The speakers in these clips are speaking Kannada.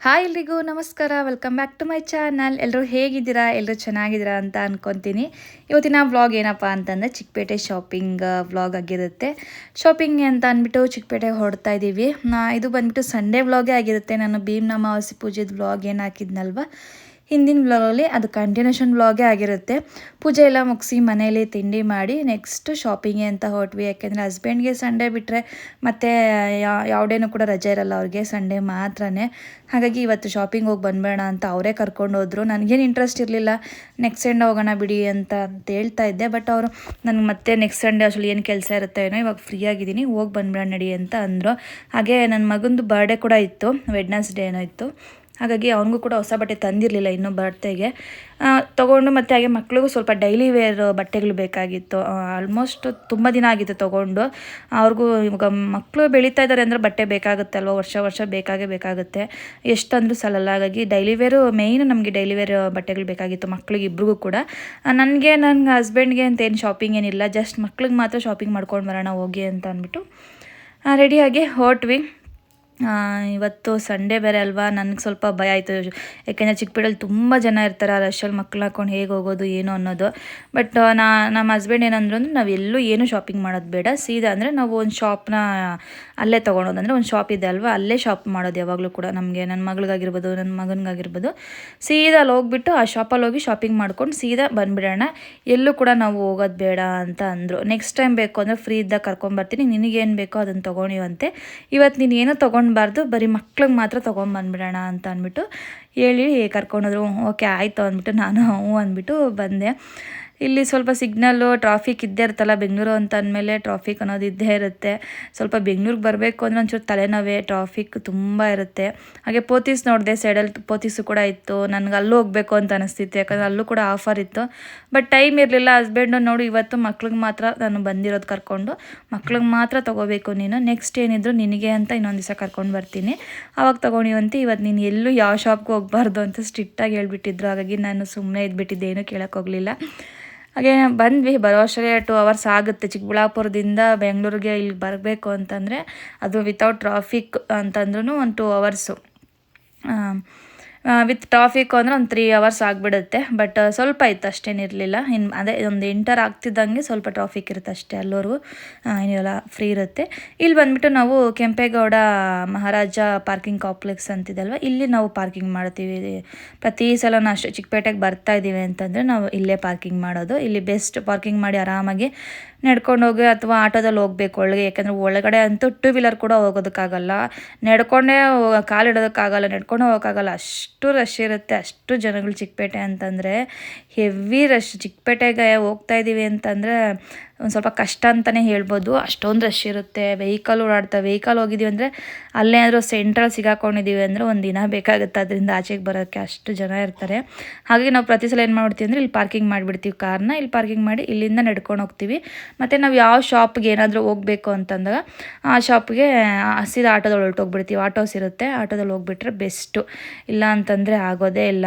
ಹಾಯ್ ಎಲ್ರಿಗೂ, ನಮಸ್ಕಾರ. Welcome back to my channel ಎಲ್ಲರೂ ಹೇಗಿದ್ದೀರಾ? ಎಲ್ಲರೂ ಚೆನ್ನಾಗಿದ್ದೀರಾ ಅಂತ ಅನ್ಕೊತೀನಿ. ಇವತ್ತಿನ ವ್ಲಾಗ್ ಏನಪ್ಪ ಅಂತಂದರೆ ಚಿಕ್ಕಪೇಟೆ ಶಾಪಿಂಗ್ ವ್ಲಾಗ್ ಆಗಿರುತ್ತೆ. ಶಾಪಿಂಗ್ ಅಂತ ಅಂದ್ಬಿಟ್ಟು ಚಿಕ್ಕಪೇಟೆಗೆ ಹೊಡ್ತಾ ಇದ್ದೀವಿ ಇದು ಬಂದ್ಬಿಟ್ಟು ಸಂಡೇ ವ್ಲಾಗೇ ಆಗಿರುತ್ತೆ. ನಾನು ಭೀಮ್ ಅಮಾವಾಸ್ಯೆ ಪೂಜೆದು ವ್ಲಾಗ್ ಏನು ಹಾಕಿದ್ನಲ್ವ? ಹಿಂದಿನ ವ್ಲಾಗಲ್ಲಿ ಅದು ಕಂಟಿನ್ಯೂಷನ್ ವ್ಲಾಗೇ ಆಗಿರುತ್ತೆ. ಪೂಜೆ ಎಲ್ಲ ಮುಗಿಸಿ ಮನೇಲಿ ತಿಂಡಿ ಮಾಡಿ ನೆಕ್ಸ್ಟ್ ಶಾಪಿಂಗ್ಗೆ ಅಂತ ಹೊರಟ್ವಿ. ಯಾಕೆಂದರೆ ಹಸ್ಬೆಂಡ್ಗೆ ಸಂಡೇ ಬಿಟ್ಟರೆ ಮತ್ತು ಯಾವುದೇನೂ ಕೂಡ ರಜೆ ಇರಲ್ಲ, ಅವ್ರಿಗೆ ಸಂಡೇ ಮಾತ್ರನೇ. ಹಾಗಾಗಿ ಇವತ್ತು ಶಾಪಿಂಗ್ ಹೋಗಿ ಬಂದ್ಬೇಡ ಅಂತ ಅವರೇ ಕರ್ಕೊಂಡು ಹೋದರು. ನನಗೇನು ಇಂಟ್ರೆಸ್ಟ್ ಇರಲಿಲ್ಲ. ನೆಕ್ಸ್ಟ್ ಸಂಡೇ ಹೋಗೋಣ ಬಿಡಿ ಅಂತ ಅಂತ ಹೇಳ್ತಾ ಇದ್ದೆ. ಬಟ್ ಅವರು ನನಗೆ ಮತ್ತೆ ನೆಕ್ಸ್ಟ್ ಸಂಡೇ ಅಷ್ಟರಲ್ಲಿ ಏನು ಕೆಲಸ ಇರುತ್ತೆ ಏನೋ ಇವಾಗ ಫ್ರೀ ಆಗಿದ್ದೀನಿ, ಹೋಗಿ ಬಂದ್ಬೇಡ ನಡಿ ಅಂತ ಅಂದರು. ಹಾಗೆ ನನ್ನ ಮಗಂದು ಬರ್ಡೇ ಕೂಡ ಇತ್ತು. ವೆಡ್ನೆಸ್ಡೇ ಏನೋ ಇತ್ತು. ಹಾಗಾಗಿ ಅವನಿಗೂ ಕೂಡ ಹೊಸ ಬಟ್ಟೆ ತಂದಿರಲಿಲ್ಲ ಇನ್ನೂ ಬರ್ತೇಗೆ ತೊಗೊಂಡು ಮತ್ತು ಹಾಗೆ ಮಕ್ಕಳಿಗೂ ಸ್ವಲ್ಪ ಡೈಲಿ ವೇರ್ ಬಟ್ಟೆಗಳು ಬೇಕಾಗಿತ್ತು. ಆಲ್ಮೋಸ್ಟ್ ತುಂಬ ದಿನ ಆಗಿತ್ತು ತೊಗೊಂಡು. ಅವ್ರಿಗೂ ಇವಾಗ ಮಕ್ಕಳು ಬೆಳೀತಾ ಇದ್ದಾರೆ ಅಂದರೆ ಬಟ್ಟೆ ಬೇಕಾಗುತ್ತೆ ಅಲ್ವಾ ವರ್ಷ ವರ್ಷ ಬೇಕಾಗೇ ಬೇಕಾಗುತ್ತೆ. ಎಷ್ಟಂದ್ರೂ ಸಲಲ್ಲ. ಹಾಗಾಗಿ ಡೈಲಿ ವೇರು ಮೇಯ್ನು ನಮಗೆ ಡೈಲಿ ವೇರ್ ಬಟ್ಟೆಗಳು ಬೇಕಾಗಿತ್ತು ಮಕ್ಳಿಗೆ, ಇಬ್ರಿಗೂ ಕೂಡ. ನನಗೆ ನನ್ನ ಹಸ್ಬೆಂಡ್ಗೆ ಅಂತ ಏನು ಶಾಪಿಂಗ್ ಏನಿಲ್ಲ. ಜಸ್ಟ್ ಮಕ್ಳಿಗೆ ಮಾತ್ರ ಶಾಪಿಂಗ್ ಮಾಡ್ಕೊಂಡು ಬರೋಣ ಹೋಗಿ ಅಂತ ಅಂದ್ಬಿಟ್ಟು ರೆಡಿಯಾಗಿ ಹೊರಟ್ವಿ. ಇವತ್ತು ಸಂಡೇ ಬೇರೆ ಅಲ್ವಾ? ನನಗೆ ಸ್ವಲ್ಪ ಭಯ ಆಯಿತು. ಯಾಕೆಂದರೆ ಚಿಕ್ಕಪೇಟೆಯಲ್ಲಿ ತುಂಬ ಜನ ಇರ್ತಾರೆ, ಆ ರಶಲ್ಲಿ ಮಕ್ಳು ಹಾಕೊಂಡು ಹೇಗೆ ಹೋಗೋದು, ಏನು ಅನ್ನೋದು. ಬಟ್ ನಾ ನಮ್ಮ ಹಸ್ಬೆಂಡ್ ಏನಂದ್ರು ನಾವೆಲ್ಲೂ ನಾವು ಎಲ್ಲೂ ಏನು ಶಾಪಿಂಗ್ ಮಾಡೋದು ಬೇಡ. ಸೀದಾ ಅಂದರೆ ನಾವು ಒಂದು ಶಾಪ್ನ ಅಲ್ಲೇ ತೊಗೊಳೋದು ಅಂದರೆ ಒಂದು ಶಾಪ್ ಇದೆ ಅಲ್ವಾ? ಅಲ್ಲೇ ಶಾಪ್ ಮಾಡೋದು ಯಾವಾಗಲೂ ಕೂಡ ನಮಗೆ. ನನ್ನ ಮಗಳಿಗಾಗಿರ್ಬೋದು ನನ್ನ ಮಗನಿಗಾಗಿರ್ಬೋದು. ಸೀದಾ ಅಲ್ಲಿ ಹೋಗ್ಬಿಟ್ಟು ಆ ಶಾಪಲ್ಲಿ ಹೋಗಿ ಶಾಪಿಂಗ್ ಮಾಡ್ಕೊಂಡು ಸೀದಾ ಬಂದುಬಿಡೋಣ. ಎಲ್ಲೂ ಕೂಡ ನಾವು ಹೋಗೋದು ಬೇಡ ಅಂತ ಅಂದರು. ನೆಕ್ಸ್ಟ್ ಟೈಮ್ ಬೇಕು ಅಂದರೆ ಫ್ರೀ ಇದ್ದಾಗ ಕರ್ಕೊಂಬರ್ತೀನಿ ನಿನಗೇನು ಬೇಕೋ ಅದನ್ನು ತೊಗೊಂಡಿವಂತೆ ಇವತ್ತು ನೀನು ಏನೂ ತೊಗೊಂಡ್ಬಾರ್ದು, ಬರೀ ಮಕ್ಳಿಗೆ ಮಾತ್ರ ತೊಗೊಂಬಂದ್ಬಿಡೋಣ ಅಂತ ಅಂದ್ಬಿಟ್ಟು ಹೇಳಿ ಕರ್ಕೊಂಡೋದ್ರು ಓಕೆ, ಆಯಿತು, ಅಂದ್ಬಿಟ್ಟು ನಾನು ಹ್ಞೂ ಅಂದ್ಬಿಟ್ಟು ಬಂದೆ. ಇಲ್ಲಿ ಸ್ವಲ್ಪ ಸಿಗ್ನಲ್ಲು ಟ್ರಾಫಿಕ್ ಇದ್ದೇ ಇರುತ್ತಲ್ಲ ಬೆಂಗಳೂರು ಅಂತ ಅಂದಮೇಲೆ ಟ್ರಾಫಿಕ್ ಅನ್ನೋದು ಇದ್ದೇ ಇರುತ್ತೆ. ಸ್ವಲ್ಪ ಬೆಂಗಳೂರಿಗೆ ಬರಬೇಕು ಅಂದರೆ ಒಂಚೂರು ತಲೆನೋವೇ ಟ್ರಾಫಿಕ್ ತುಂಬ ಇರುತ್ತೆ. ಹಾಗೆ ಪೋತೀಸ್ ನೋಡಿದೆ ಸೈಡಲ್ಲಿ ಪೋತೀಸು ಕೂಡ ಇತ್ತು. ನನಗೆ ಅಲ್ಲೂ ಹೋಗಬೇಕು ಅಂತ ಅನಿಸ್ತಿತ್ತು, ಯಾಕಂದರೆ ಅಲ್ಲೂ ಕೂಡ ಆಫರ್ ಇತ್ತು. ಬಟ್ ಟೈಮ್ ಇರಲಿಲ್ಲ ಹಸ್ಬೆಂಡು ನೋಡಿ ಇವತ್ತು ಮಕ್ಳಿಗೆ ಮಾತ್ರ ನಾನು ಬಂದಿರೋದು ಕರ್ಕೊಂಡು. ಮಕ್ಳಿಗೆ ಮಾತ್ರ ತೊಗೋಬೇಕು ನೀನು. ನೆಕ್ಸ್ಟ್ ಏನಿದ್ರು ನಿನಗೆ ಅಂತ ಇನ್ನೊಂದು ದಿವಸ ಕರ್ಕೊಂಡು ಬರ್ತೀನಿ. ಆವಾಗ ತೊಗೊಂಡಿವಂತೆ ಇವತ್ತು ನೀನು ಎಲ್ಲೂ ಯಾವ ಶಾಪ್ಗೆ ಹೋಗಬಾರ್ದು ಅಂತ ಸ್ಟ್ರಿಕ್ಟಾಗಿ ಹೇಳ್ಬಿಟ್ಟಿದ್ರು. ಹಾಗಾಗಿ ನಾನು ಸುಮ್ಮನೆ ಇದ್ಬಿಟ್ಟಿದ್ದೆ, ಏನು ಕೇಳೋಕೆ ಹೋಗಲಿಲ್ಲ. ಹಾಗೆ ಬಂದ್ವಿ ಬರೋ ಅಷ್ಟರಲ್ಲಿ ಟು ಅವರ್ಸ್ ಆಗುತ್ತೆ ಚಿಕ್ಕಬಳ್ಳಾಪುರದಿಂದ ಬೆಂಗಳೂರಿಗೆ ಇಲ್ಲಿ ಬರಬೇಕು ಅಂತಂದರೆ, ಅದು ವಿತೌಟ್ ಟ್ರಾಫಿಕ್ ಅಂತಂದ್ರೂ ಒಂದು ಟೂ ಅವರ್ಸು ವಿತ್ ಟ್ರಾಫಿಕ್ ಅಂದರೆ ಒಂದು ತ್ರೀ ಅವರ್ಸ್ ಆಗಿಬಿಡುತ್ತೆ ಬಟ್ ಸ್ವಲ್ಪ ಇತ್ತು ಅಷ್ಟೇನಿರಲಿಲ್ಲ ಇನ್ನು ಅದೇ ಒಂದು ಎಂಟರ್ ಆಗ್ತಿದ್ದಂಗೆ ಸ್ವಲ್ಪ ಟ್ರಾಫಿಕ್ ಇರುತ್ತೆ ಅಷ್ಟೇ ಅಲ್ಲೋರ್ಗು. ಏನಿಲ್ಲ ಫ್ರೀ ಇರುತ್ತೆ. ಇಲ್ಲಿ ಬಂದ್ಬಿಟ್ಟು ನಾವು ಕೆಂಪೇಗೌಡ ಮಹಾರಾಜ ಪಾರ್ಕಿಂಗ್ ಕಾಂಪ್ಲೆಕ್ಸ್ ಅಂತಿದಲ್ವ, ಇಲ್ಲಿ ನಾವು ಪಾರ್ಕಿಂಗ್ ಮಾಡ್ತೀವಿ. ಪ್ರತಿ ಸಲ ಅಷ್ಟೇ ಚಿಕ್ಕಪೇಟೆಗೆ ಬರ್ತಾ ಇದ್ದೀವಿ ಅಂತಂದರೆ ನಾವು ಇಲ್ಲೇ ಪಾರ್ಕಿಂಗ್ ಮಾಡೋದು. ಇಲ್ಲಿ ಬೆಸ್ಟ್ ಪಾರ್ಕಿಂಗ್ ಮಾಡಿ ಆರಾಮಾಗಿ ನಡ್ಕೊಂಡು ಹೋಗಿ ಅಥವಾ ಆಟೋದಲ್ಲಿ ಹೋಗ್ಬೇಕು ಒಳಗೆ ಯಾಕಂದರೆ ಒಳಗಡೆ ಅಂತೂ ಟೂ ವೀಲರ್ ಕೂಡ ಹೋಗೋದಕ್ಕಾಗಲ್ಲ. ನಡ್ಕೊಂಡೇ ಕಾಲು ಕಾಲಿಡೋದಕ್ಕಾಗಲ್ಲ ನಡ್ಕೊಂಡು ಹೋಗೋಕ್ಕಾಗಲ್ಲ. ಅಷ್ಟು ರಶ್ ಇರುತ್ತೆ, ಅಷ್ಟು ಜನಗಳು ಚಿಕ್ಕಪೇಟೆ ಅಂತಂದರೆ ಹೆವಿ ರಶ್ ಚಿಕ್ಕಪೇಟೆಗೆ ಹೋಗ್ತಾ ಇದ್ದೀವಿ ಅಂತಂದರೆ ಒಂದು ಸ್ವಲ್ಪ ಕಷ್ಟ ಅಂತಲೇ ಹೇಳ್ಬೋದು. ಅಷ್ಟೊಂದು ರಶ್ ಇರುತ್ತೆ. ವೆಹಿಕಲ್ ಓಡಾಡ್ತಾ ವೆಹಿಕಲ್ ಹೋಗಿದ್ದೀವಿ ಅಂದರೆ ಅಲ್ಲೇ ಆದರೂ ಸೆಂಟ್ರಲ್ಲಿ ಸಿಗಾಕೊಂಡಿದ್ದೀವಿ ಅಂದರೆ ಒಂದು ದಿನ ಬೇಕಾಗುತ್ತೆ. ಅದರಿಂದ ಆಚೆಗೆ ಬರೋಕ್ಕೆ ಅಷ್ಟು ಜನ ಇರ್ತಾರೆ. ಹಾಗೆ ನಾವು ಪ್ರತಿ ಸಲ ಏನು ಮಾಡ್ಬಿಡ್ತೀವಿ ಅಂದರೆ ಇಲ್ಲಿ ಪಾರ್ಕಿಂಗ್ ಮಾಡಿಬಿಡ್ತೀವಿ. ಕಾರ್ನ ಇಲ್ಲಿ ಪಾರ್ಕಿಂಗ್ ಮಾಡಿ ಇಲ್ಲಿಂದ ನಡ್ಕೊಂಡು ಹೋಗ್ತೀವಿ. ಮತ್ತು ನಾವು ಯಾವ ಶಾಪ್ಗೆ ಏನಾದರೂ ಹೋಗಬೇಕು ಅಂತಂದಾಗ, ಆ ಶಾಪ್ಗೆ ಹಸಿದ ಆಟೋದಲ್ಲಿ ಹೊರಟೋಗ್ಬಿಡ್ತೀವಿ. ಆಟೋಸ್ ಇರುತ್ತೆ. ಆಟೋದಲ್ಲಿ ಹೋಗ್ಬಿಟ್ರೆ ಬೆಸ್ಟು ಇಲ್ಲ ಅಂತಂದರೆ ಆಗೋದೇ ಇಲ್ಲ.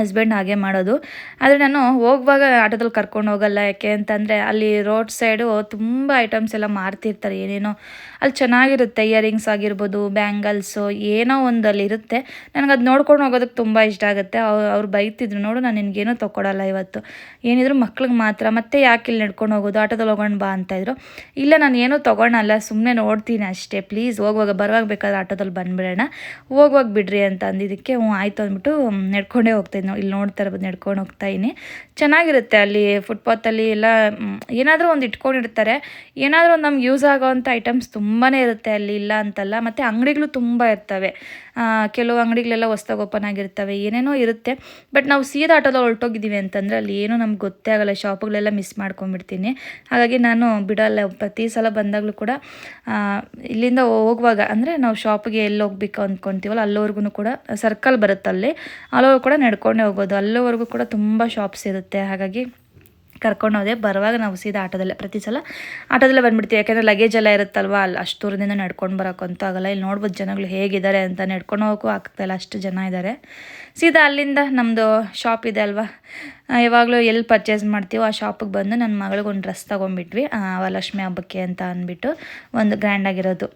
ಹಸ್ಬೆಂಡ್ ಹಾಗೆ ಮಾಡೋದು. ಆದರೆ ನಾನು ಹೋಗುವಾಗ ಆಟೋದಲ್ಲಿ ಕರ್ಕೊಂಡು ಹೋಗಲ್ಲ. ಯಾಕೆ ಅಂತಂದರೆ ಅಲ್ಲಿ ರೋಡ್ ಸೈಡು ತುಂಬ ಐಟಮ್ಸ್ ಎಲ್ಲ ಮಾರ್ತಿರ್ತಾರೆ ಏನೇನೋ. ಅಲ್ಲಿ ಚೆನ್ನಾಗಿರುತ್ತೆ ಇಯರಿಂಗ್ಸ್ ಆಗಿರ್ಬೋದು, ಬ್ಯಾಂಗಲ್ಸು, ಏನೋ ಒಂದು ಅಲ್ಲಿ ಇರುತ್ತೆ. ನನಗೆ ಅದು ನೋಡ್ಕೊಂಡು ಹೋಗೋದಕ್ಕೆ ತುಂಬ ಇಷ್ಟ ಆಗುತ್ತೆ. ಅವ್ರು ಬೈತಿದ್ರು, ನೋಡು, ನಾನು ನಿನಗೇನೂ ತೊಗೊಳಲ್ಲ ಇವತ್ತು. ಏನಿದ್ರು ಮಕ್ಳಿಗೆ ಮಾತ್ರ, ಮತ್ತೆ ಯಾಕೆ ಇಲ್ಲಿ ನಡ್ಕೊಂಡು ಹೋಗೋದು? ಆಟೋದಲ್ಲಿ ಹೋಗೋಣ ಬಾ ಅಂತಾಯಿದ್ರು ಇಲ್ಲ, ನಾನು ಏನೂ ತೊಗೊಳಲ್ಲ ಸುಮ್ಮನೆ ನೋಡ್ತೀನಿ ಅಷ್ಟೇ. ಪ್ಲೀಸ್, ಹೋಗುವಾಗ, ಬರುವಾಗ ಬೇಕಾದ್ರೆ ಆಟೋದಲ್ಲಿ ಬಂದುಬಿಡೋಣ. ಹೋಗುವಾಗ ಬಿಡ್ರಿ ಅಂತ ಅಂದಿದ್ದಕ್ಕೆ ಹ್ಞೂ, ಆಯಿತು ಅಂದ್ಬಿಟ್ಟು ನಡ್ಕೊಂಡೇ ಹೋಗ್ತಾಯಿದ್ದೆ ಇಲ್ಲಿ ನೋಡ್ತಾ ಇರ್ಬೋದು ನಡ್ಕೊಂಡು ಹೋಗ್ತಾ ಇದ್ದೀನಿ ಚೆನ್ನಾಗಿರುತ್ತೆ ಅಲ್ಲಿ ಫುಟ್ಪಾತಲ್ಲಿ ಎಲ್ಲ ಏನಾದರೂ ಒಂದು ಇಟ್ಕೊಂಡಿರ್ತಾರೆ. ಏನಾದರೂ ಒಂದು ನಮ್ಗೆ ಯೂಸ್ ಆಗೋವಂಥ ಐಟಮ್ಸ್ ತುಂಬಾ ಇರುತ್ತೆ ಅಲ್ಲಿ ಇಲ್ಲ ಅಂತಲ್ಲ, ಮತ್ತು ಅಂಗಡಿಗಳು ತುಂಬ ಇರ್ತವೆ. ಕೆಲವು ಅಂಗಡಿಗಳೆಲ್ಲ ಹೊಸ್ದಾಗಿ ಓಪನ್ ಆಗಿರ್ತವೆ, ಏನೇನೋ ಇರುತ್ತೆ. ಬಟ್ ನಾವು ಸೀದಾ ಆಟೋದಲ್ಲಿ ಹೊರಟೋಗಿದ್ದೀವಿ ಅಂತಂದರೆ ಅಲ್ಲಿ ಏನೂ ನಮ್ಗೆ ಗೊತ್ತೇ ಆಗಲ್ಲ, ಶಾಪ್ಗಳೆಲ್ಲ ಮಿಸ್ ಮಾಡ್ಕೊಂಡ್ಬಿಡ್ತೀನಿ. ಹಾಗಾಗಿ ನಾನು ಬಿಡಲ್ಲ, ಪ್ರತಿ ಸಲ ಬಂದಾಗಲೂ ಕೂಡ ಇಲ್ಲಿಂದ ಹೋಗುವಾಗ, ಅಂದರೆ ನಾವು ಶಾಪ್ಗೆ ಎಲ್ಲಿ ಹೋಗ್ಬೇಕು ಅಂದ್ಕೊತೀವಲ್ಲ ಅಲ್ಲೋರ್ಗು ಕೂಡ ಸರ್ಕಲ್ ಬರುತ್ತೆ ಅಲ್ಲಿ ಅಲ್ಲಿವರೆಗೂ ಕೂಡ ನಡ್ಕೊಂಡೇ ಹೋಗೋದು ಅಲ್ಲೋವರೆಗೂ ಕೂಡ ತುಂಬ ಶಾಪ್ಸ್ ಇರುತ್ತೆ, ಹಾಗಾಗಿ ಕರ್ಕೊಂಡು ಹೋದೆ ಬರುವಾಗ ನಾವು ಸೀದಾ ಆಟೋದಲ್ಲೇ, ಪ್ರತಿ ಸಲ ಆಟೋದಲ್ಲೇ ಬಂದುಬಿಡ್ತೀವಿ. ಯಾಕೆಂದರೆ ಲಗೇಜ್ ಎಲ್ಲ ಇರುತ್ತಲ್ವ? ಅಲ್ಲಿ ಅಷ್ಟು ದೂರದಿಂದ ನಡ್ಕೊಂಡು ಬರೋಕ್ಕಂತೂ ಆಗಲ್ಲ. ಇಲ್ಲಿ ನೋಡ್ಬೋದು ಜನಗಳು ಹೇಗಿದ್ದಾರೆ ಅಂತ ನಡ್ಕೊಂಡು ಹೋಗೋಕ್ಕೂ ಆಗ್ತಾಯಿಲ್ಲ ಅಷ್ಟು ಜನ ಇದ್ದಾರೆ. ಸೀದಾ ಅಲ್ಲಿಂದ ನಮ್ಮದು ಶಾಪ್ ಇದೆ ಅಲ್ವಾ? ಯಾವಾಗಲೂ ಎಲ್ಲಿ ಪರ್ಚೇಸ್ ಮಾಡ್ತೀವೋ ಆ ಶಾಪಿಗೆ ಬಂದು ನನ್ನ ಮಗಳಿಗೆ ಒಂದು ಡ್ರೆಸ್ ತೊಗೊಂಡ್ಬಿಟ್ವಿ ಲಕ್ಷ್ಮಿ ಹಬ್ಬಕ್ಕೆ ಅಂತ ಅಂದ್ಬಿಟ್ಟು ಒಂದು ಗ್ರ್ಯಾಂಡಾಗಿರೋದು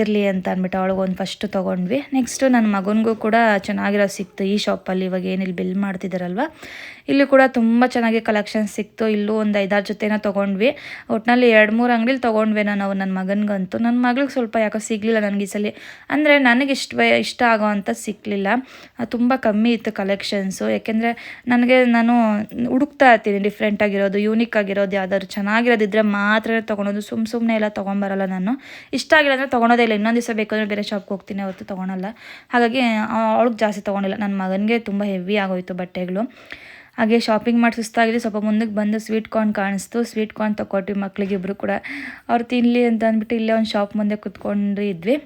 ಇರಲಿ ಅಂತ ಅಂದ್ಬಿಟ್ಟು ಅವಳಿಗೆ ಒಂದು ಫಸ್ಟ್ ತೊಗೊಂಡ್ವಿ. ನೆಕ್ಸ್ಟು ನನ್ನ ಮಗನಿಗೂ ಕೂಡ ಚೆನ್ನಾಗಿರೋ ಸಿಕ್ತು ಈ ಶಾಪಲ್ಲಿ ಇವಾಗ ಏನಿಲ್ಲಿ ಬಿಲ್ ಮಾಡ್ತಿದ್ದಾರಲ್ವ ಇಲ್ಲಿ ಕೂಡ ತುಂಬ ಚೆನ್ನಾಗಿ ಕಲೆಕ್ಷನ್ ಸಿಕ್ತು. ಇಲ್ಲೂ ಒಂದು ಐದಾರು ಜೊತೆನ ತೊಗೊಂಡ್ವಿ. ಒಟ್ಟಿನಲ್ಲಿ ಎರಡು ಮೂರು ಅಂಗಡಿಲಿ ತೊಗೊಂಡ್ವಿ ಅವ್ರು ನನ್ನ ಮಗನಿಗಂತೂ. ನನ್ನ ಮಗಳಿಗೆ ಸ್ವಲ್ಪ ಯಾಕೋ ಸಿಗಲಿಲ್ಲ ನನಗೆ ಈ ಸಲ. ಅಂದರೆ ನನಗೆ ಇಷ್ಟ ಇಷ್ಟ ಆಗೋ ಅಂತ ಸಿಕ್ಕಲಿಲ್ಲ ತುಂಬ ಕಮ್ಮಿ ಇತ್ತು ಕಲೆಕ್ಷನ್ಸು ಯಾಕೆಂದರೆ ನನಗೆ ನಾನು ಹುಡುಕ್ತಾ ಇರ್ತೀನಿ ಡಿಫ್ರೆಂಟ್ ಆಗಿರೋದು ಯೂನಿಕ್ ಆಗಿರೋದು ಯಾವ್ದಾದ್ರು ಚೆನ್ನಾಗಿರೋದಿದ್ರೆ ಮಾತ್ರ ತೊಗೊಳೋದು. ಸುಮ್ಮ ಸುಮ್ಮನೆ ಎಲ್ಲ ತೊಗೊಂಬರಲ್ಲ ನಾನು. ಇಷ್ಟ ಆಗಿಲ್ಲ ಅಂದರೆ ತೊಗೊಳೋದೇ ಇಲ್ಲ. ಇನ್ನೊಂದು ದಿವಸ ಬೇಕಾದ್ರೆ ಬೇರೆ ಶಾಪ್ಗೆ ಹೋಗ್ತೀನಿ, ಅವತ್ತು ತೊಗೊಳಲ್ಲ. ಹಾಗಾಗಿ ಅವಳಿಗೆ ಜಾಸ್ತಿ ತೊಗೊಂಡಿಲ್ಲ ನನ್ನ ಮಗನಿಗೆ ತುಂಬ ಹೆವಿ ಆಗೋಯಿತು ಬಟ್ಟೆಗಳು. ಹಾಗೆ ಶಾಪಿಂಗ್ ಮಾಡಿ ಸುಸ್ತಾಗಿದೆ. ಸ್ವಲ್ಪ ಮುಂದಕ್ಕೆ ಬಂದು ಸ್ವೀಟ್ ಕಾರ್ನ್ ಕಾಣಿಸ್ತು. ಸ್ವೀಟ್ ಕಾರ್ನ್ ತೊಗೊಟ್ವಿ ಮಕ್ಕಳಿಗಿಬ್ರು ಕೂಡ. ಅವ್ರು ತಿನ್ನಲಿ ಅಂತ ಅಂದ್ಬಿಟ್ಟು ಇಲ್ಲೇ ಒಂದು ಶಾಪ್ ಮುಂದೆ ಕುತ್ಕೊಂಡು ಇದ್ವಿ.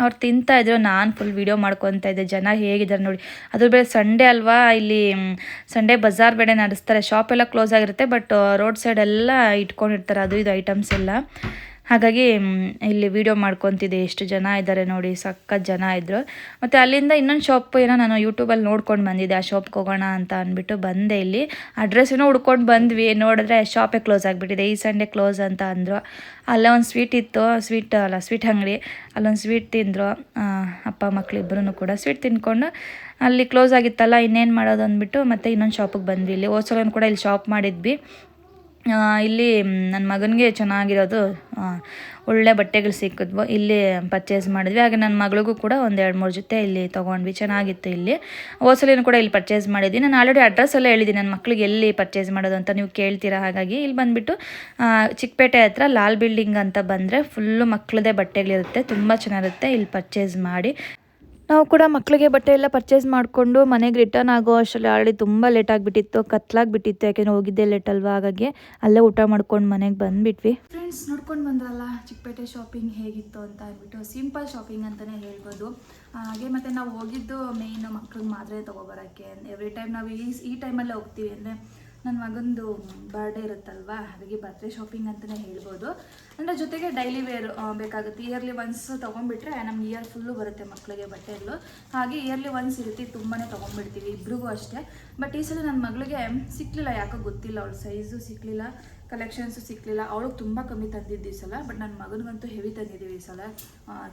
ಅವ್ರು ತಿಂತಾ ಇದ್ರು, ನಾನು ಫುಲ್ ವೀಡಿಯೋ ಮಾಡ್ಕೊತಾ ಇದ್ದೆ. ಜನ ಹೇಗಿದ್ದಾರೆ ನೋಡಿ. ಅದ್ರ ಬೇರೆ ಸಂಡೇ ಅಲ್ವಾ, ಇಲ್ಲಿ ಸಂಡೇ ಬಜಾರ್ ಬೇಡ ನಡೆಸ್ತಾರೆ. ಶಾಪ್ ಎಲ್ಲ ಕ್ಲೋಸ್ ಆಗಿರುತ್ತೆ ಬಟ್ ರೋಡ್ ಸೈಡ್ ಎಲ್ಲ ಇಟ್ಕೊಂಡಿರ್ತಾರೆ. ಅದು ಇದು ಐಟಮ್ಸ್ ಎಲ್ಲ. ಹಾಗಾಗಿ ಇಲ್ಲಿ ವಿಡಿಯೋ ಮಾಡ್ಕೊತಿದ್ದೆ. ಎಷ್ಟು ಜನ ಇದ್ದಾರೆ ನೋಡಿ, ಸಖತ್ ಜನ ಇದ್ದರು ಮತ್ತು ಅಲ್ಲಿಂದ ಇನ್ನೊಂದು ಶಾಪ್ ಏನೋ ನಾನು ಯೂಟ್ಯೂಬಲ್ಲಿ ನೋಡ್ಕೊಂಡು ಬಂದಿದ್ದೆ. ಆ ಶಾಪ್ಗೆ ಹೋಗೋಣ ಅಂತ ಅಂದ್ಬಿಟ್ಟು ಬಂದೆ ಇಲ್ಲಿ. ಅಡ್ರೆಸ್ ಏನೋ ಹುಡ್ಕೊಂಡು ಬಂದ್ವಿ. ನೋಡಿದ್ರೆ ಶಾಪೇ ಕ್ಲೋಸ್ ಆಗಿಬಿಟ್ಟಿದೆ. ಈ ಸಂಡೇ ಕ್ಲೋಸ್ ಅಂತ ಅಂದರು. ಅಲ್ಲೇ ಒಂದು ಸ್ವೀಟ್ ಇತ್ತು. ಸ್ವೀಟ್ ಅಲ್ಲ ಸ್ವೀಟ್ ಅಂಗಡಿ. ಅಲ್ಲೊಂದು ಸ್ವೀಟ್ ತಿಂದರು. ಅಪ್ಪ ಮಕ್ಕಳಿಬ್ಬರೂ ಕೂಡ ಸ್ವೀಟ್ ತಿಂದ್ಕೊಂಡು ಅಲ್ಲಿ ಕ್ಲೋಸ್ ಆಗಿತ್ತಲ್ಲ, ಇನ್ನೇನು ಮಾಡೋದು ಅಂದ್ಬಿಟ್ಟು ಮತ್ತೆ ಇನ್ನೊಂದು ಶಾಪಿಗೆ ಬಂದ್ವಿ ಇಲ್ಲಿ. ಓಸಲನ್ನು ಕೂಡ ಇಲ್ಲಿ ಶಾಪ್ ಮಾಡಿದ್ವಿ. ಇಲ್ಲಿ ನನ್ನ ಮಗನಿಗೆ ಚೆನ್ನಾಗಿರೋದು ಒಳ್ಳೆ ಬಟ್ಟೆಗಳು ಸಿಕ್ಕಿದ್ವು. ಇಲ್ಲಿ ಪರ್ಚೇಸ್ ಮಾಡಿದ್ವಿ. ಹಾಗೆ ನನ್ನ ಮಗಳಿಗೂ ಕೂಡ ಒಂದು ಎರಡು ಮೂರು ಜೊತೆ ಇಲ್ಲಿ ತೊಗೊಂಡ್ವಿ. ಚೆನ್ನಾಗಿತ್ತು ಇಲ್ಲಿ. ಹೋಸಲಿನೂ ಕೂಡ ಇಲ್ಲಿ ಪರ್ಚೇಸ್ ಮಾಡಿದ್ವಿ. ನಾನು ಆಲ್ರೆಡಿ ಅಡ್ರೆಸ್ ಎಲ್ಲ ಹೇಳಿದ್ದೀನಿ. ನನ್ನ ಮಕ್ಳಿಗೆ ಎಲ್ಲಿ ಪರ್ಚೇಸ್ ಮಾಡೋದು ಅಂತ ನೀವು ಕೇಳ್ತೀರಾ? ಹಾಗಾಗಿ ಇಲ್ಲಿ ಬಂದುಬಿಟ್ಟು ಚಿಕ್ಕಪೇಟೆ ಹತ್ರ ಲಾಲ್ ಬಿಲ್ಡಿಂಗ್ ಅಂತ ಬಂದರೆ ಫುಲ್ಲು ಮಕ್ಕಳದೇ ಬಟ್ಟೆಗಳಿರುತ್ತೆ. ತುಂಬ ಚೆನ್ನಾಗಿರುತ್ತೆ ಇಲ್ಲಿ ಪರ್ಚೇಸ್ ಮಾಡಿ. ನಾವು ಕೂಡ ಮಕ್ಕಳಿಗೆ ಬಟ್ಟೆ ಎಲ್ಲ ಪರ್ಚೇಸ್ ಮಾಡಿಕೊಂಡು ಮನೆಗೆ ರಿಟರ್ನ್ ಆಗೋ ಅಷ್ಟರಲ್ಲಿ ಆಲ್ರೆಡಿ ತುಂಬ ಲೇಟ್ ಆಗಿಬಿಟ್ಟಿತ್ತು, ಕತ್ಲಾಗ್ಬಿಟ್ಟಿತ್ತು ಯಾಕೆಂದರೆ ಹೋಗಿದ್ದೆ ಲೇಟ್ ಅಲ್ವಾ? ಹಾಗಾಗಿ ಅಲ್ಲೇ ಊಟ ಮಾಡ್ಕೊಂಡು ಮನೆಗೆ ಬಂದ್ಬಿಟ್ವಿ. ಫ್ರೆಂಡ್ಸ್ ನೋಡ್ಕೊಂಡು ಬಂದ್ರಲ್ಲ, ಚಿಕ್ಕಪೇಟೆ ಶಾಪಿಂಗ್ ಹೇಗಿತ್ತು ಅಂತ ಅಂದ್ಬಿಟ್ಟು ಸಿಂಪಲ್ ಶಾಪಿಂಗ್ ಅಂತಲೇ ಹೇಳ್ಬೋದು. ಹಾಗೆ ಮತ್ತು ನಾವು ಹೋಗಿದ್ದು ಮೇಯ್ನ್ ಮಕ್ಳಿಗೆ ಮಾತ್ರ ತೊಗೊಬರೋಕ್ಕೆ. ಎವ್ರಿ ಟೈಮ್ ನಾವು ಈ ಈ ಟೈಮಲ್ಲೇ ಹೋಗ್ತೀವಿ ಅಂದರೆ ನನ್ನ ಮಗಂದು ಬರ್ಡೇ ಇರುತ್ತಲ್ವಾ, ಹಾಗಾಗಿ ಬರ್ತ್ಡೇ ಶಾಪಿಂಗ್ ಅಂತಲೇ ಹೇಳ್ಬೋದು. ಅಂದರೆ ಜೊತೆಗೆ ಡೈಲಿ ವೇರ್ ಬೇಕಾಗುತ್ತೆ. ಇಯರ್ಲಿ ಒನ್ಸ್ ತೊಗೊಂಡ್ಬಿಟ್ರೆ ನಮ್ಮ ಇಯರ್ ಫುಲ್ಲು ಬರುತ್ತೆ ಮಕ್ಕಳಿಗೆ ಬಟ್ಟೆಗಳು. ಹಾಗೆ ಇಯರ್ಲಿ ಒನ್ಸ್ ಇರುತ್ತೆ ತುಂಬಾ ತೊಗೊಂಡ್ಬಿಡ್ತೀವಿ ಇಬ್ರಿಗೂ ಅಷ್ಟೇ. ಬಟ್ ಈ ಸಲ ನನ್ನ ಮಗಳಿಗೆ ಸಿಕ್ಕಲಿಲ್ಲ ಯಾಕೋ ಗೊತ್ತಿಲ್ಲ, ಅವಳ ಸೈಜು ಸಿಕ್ಕಲಿಲ್ಲ ಕಲೆಕ್ಷನ್ಸು ಸಿಕ್ಕಲಿಲ್ಲ ಅವಳಿಗೆ ತುಂಬ ಕಮ್ಮಿ ತಂದಿದ್ದು ಈ ಸಲ ಬಟ್ ನನ್ನ ಮಗನಿಗಂತೂ ಹೆವಿ ತಂದಿದ್ದೀವಿ ಈ ಸಲ.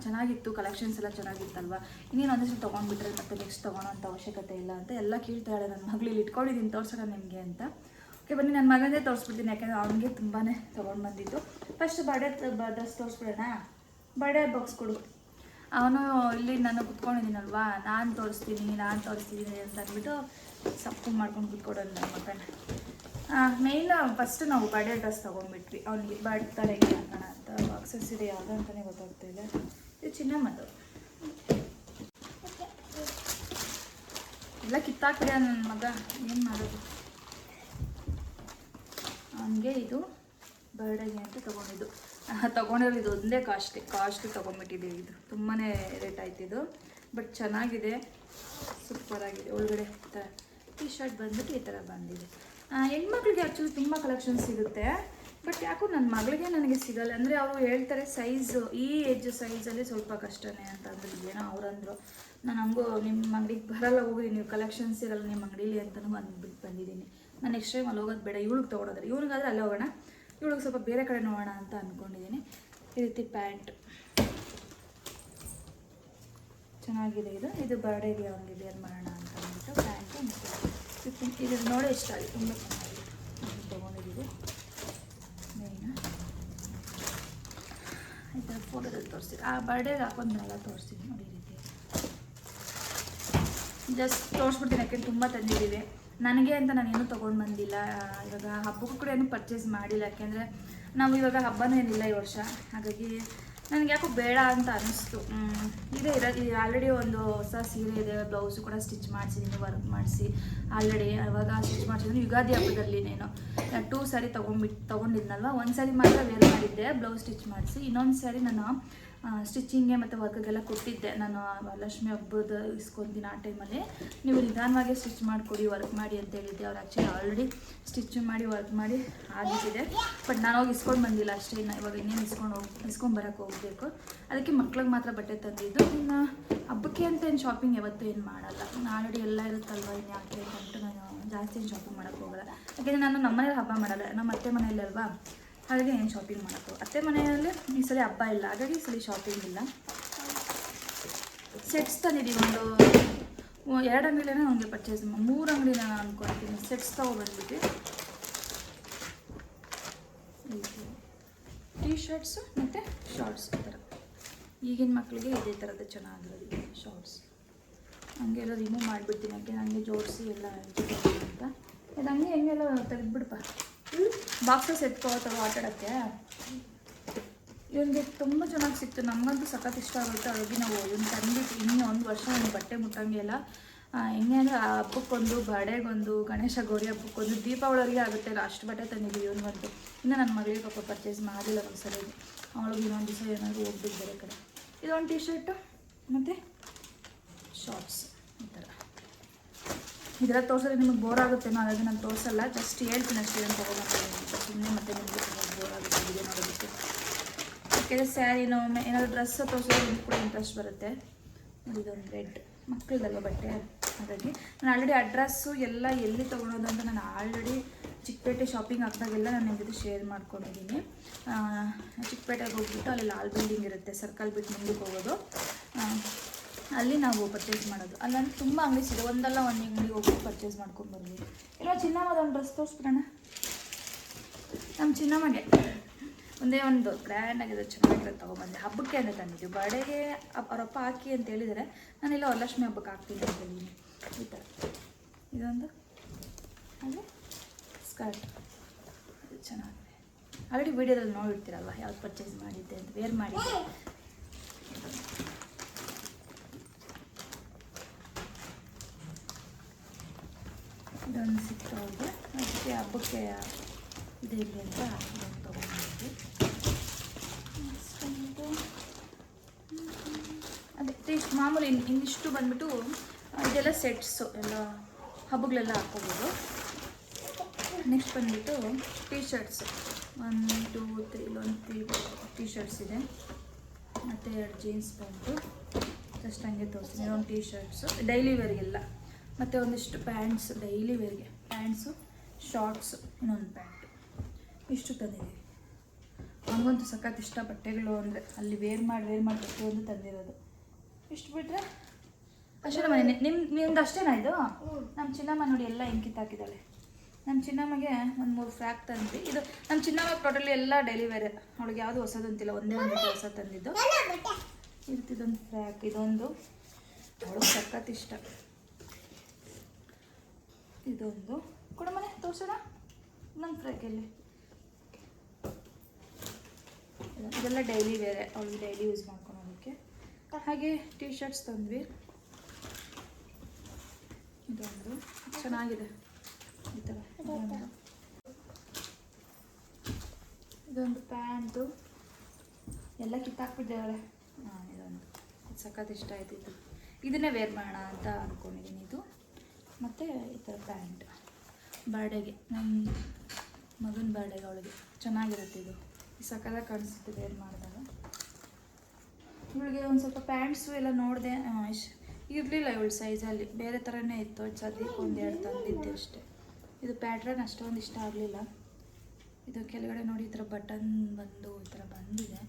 ಚೆನ್ನಾಗಿತ್ತು ಕಲೆಕ್ಷನ್ಸ್ ಎಲ್ಲ ಚೆನ್ನಾಗಿತ್ತಲ್ವ? ಇನ್ನೇನು ಒಂದಷ್ಟು ತೊಗೊಂಡ್ಬಿಟ್ರೆ ಮತ್ತೆ ನೆಕ್ಸ್ಟ್ ತೊಗೊಳೋಂಥ ಅವಶ್ಯಕತೆ ಇಲ್ಲ ಅಂತ ಎಲ್ಲ ಕೇಳ್ತಾಳೆ ನನ್ನ ಮಗಳಿಲ್ಲಿ ಇಟ್ಕೊಂಡಿದ್ದೀನಿ, ತೋರ್ಸೋಣ ನಿಮಗೆ ಅಂತ. ಓಕೆ ಬನ್ನಿ ನನ್ನ ಮಗನೇ ತೋರಿಸ್ಬಿಡ್ತೀನಿ, ಯಾಕೆಂದರೆ ಅವನಿಗೆ ತುಂಬಾ ತೊಗೊಂಡು ಬಂದಿದ್ದು. ಫಸ್ಟ್ ಬರ್ಡೇ ಡ್ರೆಸ್ ತೋರಿಸ್ಬಿಡೋಣ ಬರ್ಡೇ ಬಾಕ್ಸ್ ಕೊಡು. ಅವನು ಇಲ್ಲಿ ನಾನು ಕುತ್ಕೊಂಡಿದ್ದೀನಲ್ವಾ? ನಾನು ತೋರಿಸ್ತೀನಿ ನಾನು ತೋರಿಸ್ತೀನಿ ಅಂತ ಅಂದ್ಬಿಟ್ಟು ಸಪ್ಪು ಮಾಡ್ಕೊಂಡು ಕುತ್ಕೊಡೋದು ನನ್ನ ಮಗನ. ಮೇಯ್ನ್ ಫಸ್ಟ್ ನಾವು ಬರ್ಡೇ ಡ್ರೆಸ್ ತೊಗೊಂಡ್ಬಿಟ್ವಿ. ಅವ್ನಿಗೆ ಬರ್ತಾಳೆಗೆ ಹಾಕೋಣ ಅಂತ ಬಾಕ್ಸಸ್ ಇದೆ, ಯಾವುದು ಅಂತಲೇ ಗೊತ್ತಾಗ್ತಿಲ್ಲ ಇದು ಚಿನ್ನ ಚಿನ್ನಮ್ಮದು. ಎಲ್ಲ ಕಿತ್ತಾಕಿದೆ ನನ್ನ ಮಗ. ಏನು ಮಾಡೋದು? ಅವನಿಗೆ ಇದು ಬರ್ಡೇಗೆ ಅಂತ ತೊಗೊಂಡಿದ್ದು. ತೊಗೊಂಡಿರೋ ಇದು ಒಂದೇ ಕಾಸ್ಟ್ ಕಾಸ್ಟ್ ತೊಗೊಂಡ್ಬಿಟ್ಟಿದ್ದೀವಿ ಇದು. ತುಂಬಾ ರೇಟ್ ಆಯ್ತು ಇದು. ಬಟ್ ಚೆನ್ನಾಗಿದೆ. ಸೂಪರ್ ಆಗಿದೆ. ಒಳಗಡೆ ಟಿ ಶರ್ಟ್ ಬಂದ್ಬಿಟ್ಟು ಈ ಥರ ಬಂದಿದೆ. ಹೆಣ್ಮಕ್ಳಿಗೆ ಆ್ಯಕ್ಚುಲಿ ತುಂಬ ಕಲೆಕ್ಷನ್ ಸಿಗುತ್ತೆ. ಬಟ್ ಯಾಕೋ ನನ್ನ ಮಗಳಿಗೆ ನನಗೆ ಸಿಗಲ್ಲ. ಅಂದರೆ ಅವರು ಹೇಳ್ತಾರೆ ಸೈಜು ಈ ಏಜ್ ಸೈಜಲ್ಲಿ ಸ್ವಲ್ಪ ಕಷ್ಟನೇ ಅಂತ. ಅಂದ್ರು ಏನೋ ಅವರಂದ್ರು ನಾನು ಹಂಗೂ ನಿಮ್ಮ ಅಂಗಡಿಗೆ ಬರಲ್ಲ ಹೋಗಿ ನೀವು ಕಲೆಕ್ಷನ್ಸ್ ಇರಲ್ಲ ನಿಮ್ಮ ಅಂಗಡೀಲಿ ಅಂತಲೂ ಅಂದ್ಬಿಟ್ಟು ಬಂದಿದ್ದೀನಿ. ನಾನು ನೆಕ್ಸ್ಟ್ ಟೈಮ್ ಅಲ್ಲಿ ಹೋಗೋದು ಬೇಡ. ಇವಳಿಗೆ ತೊಗೊಳೋದ್ರೆ. ಇವ್ನಿಗಾದ್ರೆ ಅಲ್ಲೇ ಹೋಗೋಣ. ಇವಳಿಗೆ ಸ್ವಲ್ಪ ಬೇರೆ ಕಡೆ ನೋಡೋಣ ಅಂತ ಅಂದ್ಕೊಂಡಿದ್ದೀನಿ ಈ ರೀತಿ ಪ್ಯಾಂಟ್. ಚೆನ್ನಾಗಿದೆ ಇದು. ಇದು ಬರ್ಡೇಗೆ ಅವ್ನಿಗೆ ವೇರ್ ಮಾಡೋಣ ಅಂತ ಅಂದ್ಬಿಟ್ಟು ಪ್ಯಾಂಟು ಇದು ನೋಡಿ ಇಷ್ಟ ಆಗಿದೆ ತುಂಬ ಚೆನ್ನಾಗಿದೆ. ತೊಗೊಂಡಿದ್ದೀವಿ. ಮೇಯ್ನ. ಈ ಫೋಟೋದಲ್ಲಿ ತೋರಿಸ್ತೀನಿ ಆ ಬರ್ಡೇಗೆ ಹಾಕೊಂಡ್ನೆಲ್ಲ ತೋರಿಸ್ತೀನಿ ನೋಡಿ ಈ ರೀತಿ. ಜಸ್ಟ್ ತೋರಿಸ್ಬಿಡ್ತೀನಿ ಯಾಕೆಂದ್ರೆ ತುಂಬ ತಂದಿದ್ದೀವಿ. ನನಗೆ ಅಂತ ನಾನೇನು ತೊಗೊಂಡು ಬಂದಿಲ್ಲ. ಇವಾಗ ಹಬ್ಬಕ್ಕೂ ಕೂಡ ಏನು ಪರ್ಚೇಸ್ ಮಾಡಿಲ್ಲ. ಯಾಕೆಂದರೆ ನಾವು ಇವಾಗ ಹಬ್ಬನೂ ಏನಿಲ್ಲ ಈ ವರ್ಷ. ಹಾಗಾಗಿ ನನಗೆ ಯಾಕೋ ಬೇಡ ಅಂತ ಅನ್ನಿಸ್ತು ಇದೇ ಇರೋದು ಆಲ್ರೆಡಿ ಒಂದು ಹೊಸ ಸೀರೆ ಇದೆ ಬ್ಲೌಸು ಕೂಡ ಸ್ಟಿಚ್ ಮಾಡಿಸಿದ್ದೀನಿ ವರ್ಕ್ ಮಾಡಿಸಿ. ಆಲ್ರೆಡಿ ಅವಾಗ ಸ್ಟಿಚ್ ಮಾಡಿಸಿದ್ದೀನಿ ಯುಗಾದಿ ಹಬ್ಬದಲ್ಲಿ ನಾನು. ಟೂ ಸ್ಯಾರಿ ತೊಗೊಂಡ್ಬಿಟ್ಟು ತೊಗೊಂಡಿದ್ನಲ್ವ? ಒಂದು ಸಾರಿ ಮಾತ್ರ ವೇರ್ ಮಾಡಿದ್ದೆ ಬ್ಲೌಸ್ ಸ್ಟಿಚ್ ಮಾಡಿಸಿ. ಇನ್ನೊಂದು ಸ್ಯಾರಿ ನಾನು ಸ್ಟಿಚಿಂಗ್ಗೆ ಮತ್ತು ವರ್ಕ್ಗೆಲ್ಲ ಕೊಟ್ಟಿದ್ದೆ. ನಾನು ವರಲಕ್ಷ್ಮಿ ಲಕ್ಷ್ಮಿ ಹಬ್ಬದ ಇಸ್ಕೊಂತೀನಿ ಆ ಟೈಮಲ್ಲಿ ನೀವು ನಿಧಾನವಾಗಿ ಸ್ಟಿಚ್ ಮಾಡಿಕೊಡಿ ವರ್ಕ್ ಮಾಡಿ ಅಂತ ಹೇಳಿದ್ದೆ. ಅವ್ರು ಆ್ಯಕ್ಚುಲಿ ಆಲ್ರೆಡಿ ಸ್ಟಿಚ್ ಮಾಡಿ ವರ್ಕ್ ಮಾಡಿ ಆಗಿಬಿಟ್ಟಿದೆ ಬಟ್ ನಾನು ಹೋಗಿ ಇಸ್ಕೊಂಡು ಬಂದಿಲ್ಲ ಅಷ್ಟೇ. ಇನ್ನು ಇವಾಗ ಇನ್ನೇನು ಇಸ್ಕೊಂಡು ಹೋಗಿ, ಇಸ್ಕೊಂಡು ಬರೋಕ್ಕೆ ಹೋಗಬೇಕು. ಅದಕ್ಕೆ ಮಕ್ಳಿಗೆ ಮಾತ್ರ ಬಟ್ಟೆ ತಂದಿದ್ದು. ಇನ್ನು ಹಬ್ಬಕ್ಕೆ ಅಂತ ಏನು ಶಾಪಿಂಗ್ ಯಾವತ್ತೂ ಏನು ಮಾಡಲ್ಲ. ಆಲ್ರೆಡಿ ಎಲ್ಲ ಇರುತ್ತಲ್ವ ಇನ್ನು ಯಾಕೆ ಅಂತ ನಾನು ಜಾಸ್ತಿ ಏನು ಶಾಪಿಂಗ್ ಮಾಡೋಕ್ಕೆ ಹೋಗಲ್ಲ. ಯಾಕೆಂದರೆ ನಾನು ನಮ್ಮ ಮನೇಲಿ ಹಬ್ಬ ಮಾಡಲ್ಲ. ನಮ್ಮ ಅತ್ತೆ ಮನೆಯಲ್ಲಿ ಅಲ್ವಾ ಹಾಗಾಗಿ ಏನು ಶಾಪಿಂಗ್ ಮಾಡೋದು ಅತ್ತೆ ಮನೆಯಲ್ಲಿ ಈ ಸಲ ಹಬ್ಬ ಇಲ್ಲ. ಹಾಗಾಗಿ ಈ ಸಲ ಶಾಪಿಂಗ್ ಇಲ್ಲ. ಸೆಟ್ಸ್ ತಂದಿದ್ದೀವಿ ಒಂದು ಎರಡು ಅಂಗಡಿಲೇನೆ ನನಗೆ ಪರ್ಚೇಸ್ ಮೂರು ಅಂಗಡಿನ ನಾನು ಅಂದ್ಕೊಳ್ತೀನಿ ಸೆಟ್ಸ್ ತೊಗೊಬಂದ್ಬಿಟ್ಟು. ಟೀ ಶರ್ಟ್ಸು ಮತ್ತು ಶಾರ್ಟ್ಸ್ ಈ ಥರ. ಈಗಿನ ಮಕ್ಕಳಿಗೆ ಇದೇ ಥರದ್ದು ಚೆನ್ನಾಗಿರೋದು ಶಾರ್ಟ್ಸ್ ಹಂಗೆಲ್ಲ ರಿಮೂವ್ ಮಾಡಿಬಿಡ್ತೀನಿ. ಯಾಕೆ? ನನಗೆ ಜೋಡಿಸಿ ಎಲ್ಲ ಅಂತ. ಇದು ಹಂಗೆ ಹೆಂಗೆಲ್ಲ ತೆಗೆದ್ಬಿಡಪ್ಪ ಬಾಕ್ಸಸ್ ಎತ್ಕೋತಾವ ಆಟ ಆಡೋಕ್ಕೆ ಇವನಿಗೆ ತುಂಬ ಚೆನ್ನಾಗಿ ಸಿಕ್ತು. ನಮಗಂತೂ ಸಖತ್ ಇಷ್ಟ ಆಗುತ್ತೆ ಅಡುಗೆ ನಾವು. ಇವನು ತಂದಿಟ್ಟು ಇನ್ನೂ ಒಂದು ವರ್ಷ ಒಂದು ಬಟ್ಟೆ ಮುಟ್ಟಂಗಿಲ್ಲ ಆ, ಹೆಂಗೆ ಅಂದರೆ ಹಬ್ಬಕ್ಕೊಂದು ಬಡೆಗೊಂದು ಗಣೇಶ ಗೌರಿ ಹಬ್ಬಕ್ಕೊಂದು ದೀಪಾವಳಿಗೆ ಆಗುತ್ತೆ. ಅಷ್ಟು ಬಟ್ಟೆ ತಂದಿದ್ದೀವಿ ಇವನಿಗಂತೂ ಇನ್ನು ನನ್ನ ಮಗಳಿಗೆ ಪಾಪ ಪರ್ಚೇಸ್ ಮಾಡಿಲ್ಲ ಒಂದು ಸರಿ ಅವಳಿಗೆ ಇನ್ನೊಂದು ದಿವಸ ಏನಾದರೂ ಹೋಗ್ಬಿಟ್ಟು ಬೇರೆ ಕಡೆ. ಇದೊಂದು ಟಿ ಶರ್ಟು ಮತ್ತು ಶಾರ್ಟ್ಸ್ ಈ ಥರ ಇದೆಲ್ಲ ತೋರಿಸಿದ್ರೆ ನಿಮಗೆ ಬೋರ್ ಆಗುತ್ತೇನೋ ಹಾಗಾಗಿ ನಾನು ತೋರಿಸಲ್ಲ. ಜಸ್ಟ್ ಹೇಳ್ತೀನಿ ಅಷ್ಟೇ. ಏನು ತೊಗೊಂಡು ಸುಮ್ಮನೆ ಮತ್ತೆ ನಿಮಗೆ ಬೋರ್ ಆಗುತ್ತೆ. ವಿಡಿಯೋ ನೋಡೋದಕ್ಕೆ. ಯಾಕೆಂದರೆ ಸ್ಯಾರಿನೋ ಏನಾದರೂ ಡ್ರೆಸ್ ತೋರಿಸಿದ್ರೆ ನಿಮ್ಗೆ ಕೂಡ ಇಂಟ್ರೆಸ್ಟ್ ಬರುತ್ತೆ. ಇದೊಂದು ರೆಡ್ ಮಕ್ಕಳದಲ್ಲ ಬಟ್ಟೆ? ಹಾಗಾಗಿ ನಾನು ಆಲ್ರೆಡಿ ಅಡ್ರೆಸ್ಸು ಎಲ್ಲ ಎಲ್ಲಿ ತೊಗೊಳೋದು ಅಂತ ನಾನು ಆಲ್ರೆಡಿ ಚಿಕ್ಕಪೇಟೆ ಶಾಪಿಂಗ್ ಹಾಕಿದಾಗೆಲ್ಲ ನಾನು ನಿಮ್ಮ ಜೊತೆ ಶೇರ್ ಮಾಡ್ಕೊಂಡಿದ್ದೀನಿ. ಚಿಕ್ಕಪೇಟೆಗೆ ಹೋಗ್ಬಿಟ್ಟು ಅಲ್ಲಿ ಲಾಲ್ ಬಿಲ್ಡಿಂಗ್ ಇರುತ್ತೆ. ಸರ್ಕಲ್ ಬಿಟ್ಟು ಮುಂದಕ್ಕೆ ಹೋಗೋದು. ಅಲ್ಲಿ ನಾವು ಪರ್ಚೇಸ್ ಮಾಡೋದು. ಅಲ್ಲಂದ್ರೆ ತುಂಬ ಅಂಗಡಿ ಸಿಗುತ್ತೆ ಒಂದಲ್ಲ ಒಂದು ಅಂಗಡಿ ಹೋಗಿ ಪರ್ಚೇಸ್ ಮಾಡ್ಕೊಂಡು ಬರ್ಬೋದು ಇಲ್ಲ ಚಿನ್ನಮ್ಮದ ಒಂದು ಡ್ರೆಸ್ ತೋರಿಸ್ಬಿಡೋಣ? ನಮ್ಮ ಚಿನ್ನಮ್ಮಗೆ. ಒಂದೇ ಒಂದು ಗ್ರ್ಯಾಂಡ್ ಆಗಿದೆ ಚೆನ್ನಾಗಿರೋದು ತೊಗೊಬಂದೆ ಹಬ್ಬಕ್ಕೆ ಅಂತ ತಂದಿದ್ದು ಬರ್ಡೇಗೆ ಅವರಪ್ಪ ಹಾಕಿ ಅಂತ ಹೇಳಿದರೆ. ನಾನೆಲ್ಲ, ವರಲಕ್ಷ್ಮಿ ಹಬ್ಬಕ್ಕೆ ಹಾಕ್ತೀನಿ ಅಂತ ಹೇಳಿದ್ದೀನಿ ಈ ಥರ ಇದೊಂದು. ಹಾಗೆ ಸ್ಕರ್ಟ್ ಇದು ಚೆನ್ನಾಗಿದೆ. ಆಲ್ರೆಡಿ ವೀಡಿಯೋದಲ್ಲಿ ನೋಡಿರ್ತೀರಲ್ವ? ಯಾವ್ದು ಪರ್ಚೇಸ್ ಮಾಡಿದ್ದೆ ಅಂತ. ವೇರ್ ಮಾಡಿದ್ದೆ ಇದೊಂದು ಸಿಕ್ತು ಅವ್ರಿಗೆ ಅದಕ್ಕೆ ಹಬ್ಬಕ್ಕೆ ಇದು ಇರಲಿ ಅಂತ ತೊಗೊಂಡಿದ್ವಿ ಅದೇ ಟೇಸ್ಟ್ ಮಾಮೂಲಿ ಇನ್- ಇನ್ನಿಷ್ಟು ಬಂದ್ಬಿಟ್ಟು ಇದೆಲ್ಲ ಸೆಟ್ಸು ಎಲ್ಲ ಹಬ್ಬಗಳೆಲ್ಲ ಹಾಕ್ಕೋಬೋದು. ನೆಕ್ಸ್ಟ್ ಬಂದ್ಬಿಟ್ಟು T shirts one two three ಇಲ್ಲೊಂದು ತ್ರೀ ಟೀ ಶರ್ಟ್ಸ್ ಇದೆ. ಮತ್ತು ಎರಡು ಜೀನ್ಸ್ ಪ್ಯಾಂಟು ಜಸ್ಟ್ ಹಂಗೆ ತೋರಿಸ್ತೀನಿ ಒಂದು ಟೀ ಶರ್ಟ್ಸು ಡೈಲಿ ವೇರ್ಗೆಲ್ಲ ಮತ್ತು ಒಂದಿಷ್ಟು ಪ್ಯಾಂಟ್ಸ್ ಡೈಲಿ ವೇರ್ಗೆ ಪ್ಯಾಂಟ್ಸು ಶಾರ್ಟ್ಸು ಇನ್ನೊಂದು ಪ್ಯಾಂಟ್ ಇಷ್ಟು ತಂದಿದ್ದೀವಿ ನಮಗಂತೂ ಸಖತ್ ಇಷ್ಟ ಬಟ್ಟೆಗಳು ಅಂದರೆ ಅಲ್ಲಿ ವೇರ್ ಮಾಡಿ ವೇರ್ ಮಾಡಿ ಪ್ರತಿಯೊಂದು ತಂದಿರೋದು. ಇಷ್ಟು ಬಿಟ್ಟರೆ ಅಷ್ಟೇ ಮನೆ ನಿಮ್ಮ ನಿಮ್ದು ಅಷ್ಟೇನಾ ಇದು? ನಮ್ಮ ಚಿನ್ನಮ್ಮ ನೋಡಿ ಎಲ್ಲ ಇಂಕಿತ್ ಹಾಕಿದ್ದಾಳೆ. ನಮ್ಮ ಚಿನ್ನಮ್ಮಗೆ ಒಂದು ಮೂರು ಫ್ರ್ಯಾಕ್ ತಂದು ಇದು ನಮ್ಮ ಚಿನ್ನಮ್ಮ ಟೋಟಲಿ ಎಲ್ಲ ಡೆಲಿವರಿ ವೇರ್ ಅವಳಿಗೆ ಯಾವುದು ಹೊಸದು ಅಂತಿಲ್ಲ ಒಂದೇ ಒಂದು ಹೊಸ ತಂದಿದ್ದು. ಇರ್ತಿದ್ದೊಂದು ಫ್ರ್ಯಾಕ್ ಇದೊಂದು. ಅವಳಿಗೆ ಸಖತ್ ಇಷ್ಟ. ಇದೊಂದು. ಕೊಡ ಮನೆ ತೋರ್ಸೋಣ ನನ್ನ ಫ್ರೈಕಲ್ಲಿ ಇದೆಲ್ಲ ಡೈಲಿ ಬೇರೆ, ಅವಳು ಡೈಲಿ ಯೂಸ್ ಮಾಡ್ಕೊಳೋದಕ್ಕೆ. ಹಾಗೆ ಟಿ ಶರ್ಟ್ಸ್ ತಂದ್ವಿ. ಇದೊಂದು. ಚೆನ್ನಾಗಿದೆ. ಈ ಥರ ಇದೊಂದು ಪ್ಯಾಂಟು. ಎಲ್ಲ ಕಿತ್ತಾಕ್ಬಿಟ್ಟಿದ್ದಾಳೆ ಹಾಂ, ಇದೊಂದು. ಇದು ಸಖತ್ ಇಷ್ಟ ಆಯ್ತು ಇದು. ಇದನ್ನೇ ವೇರ್ ಮಾಡೋಣ ಅಂತ ಅಂದ್ಕೊಂಡಿದ್ದೀನಿ ಇದು. ಮತ್ತು ಈ ಥರ ಪ್ಯಾಂಟ್. ಬರ್ಡೇಗೆ ನಮ್ಮ ಮಗನ ಬರ್ಡೇಗೆ ಅವಳಿಗೆ. ಚೆನ್ನಾಗಿರುತ್ತೆ ಇದು. ಸಕಲ ಕಾಣಿಸುತ್ತೆ ಏನು ಮಾಡಿದಾಗ. ಇವಳಿಗೆ ಒಂದು ಸ್ವಲ್ಪ ಪ್ಯಾಂಟ್ಸು ಎಲ್ಲ ನೋಡಿದೆ ಇರಲಿಲ್ಲ ಇವಳು ಸೈಜಲ್ಲಿ ಬೇರೆ ಥರನೇ ಇತ್ತು ಸದ್ಯಕ್ಕೆ ಒಂದೆರಡು ತಂದಿದ್ದೆ ಅಷ್ಟೇ. ಇದು ಪ್ಯಾಟ್ರನ್ ಅಷ್ಟೊಂದು ಇಷ್ಟ ಆಗಲಿಲ್ಲ. ಇದು ಕೆಳಗಡೆ ನೋಡಿ ಈ ಥರ ಬಟನ್ ಬಂದು, ಈ ಥರ ಬಂದಿದೆ.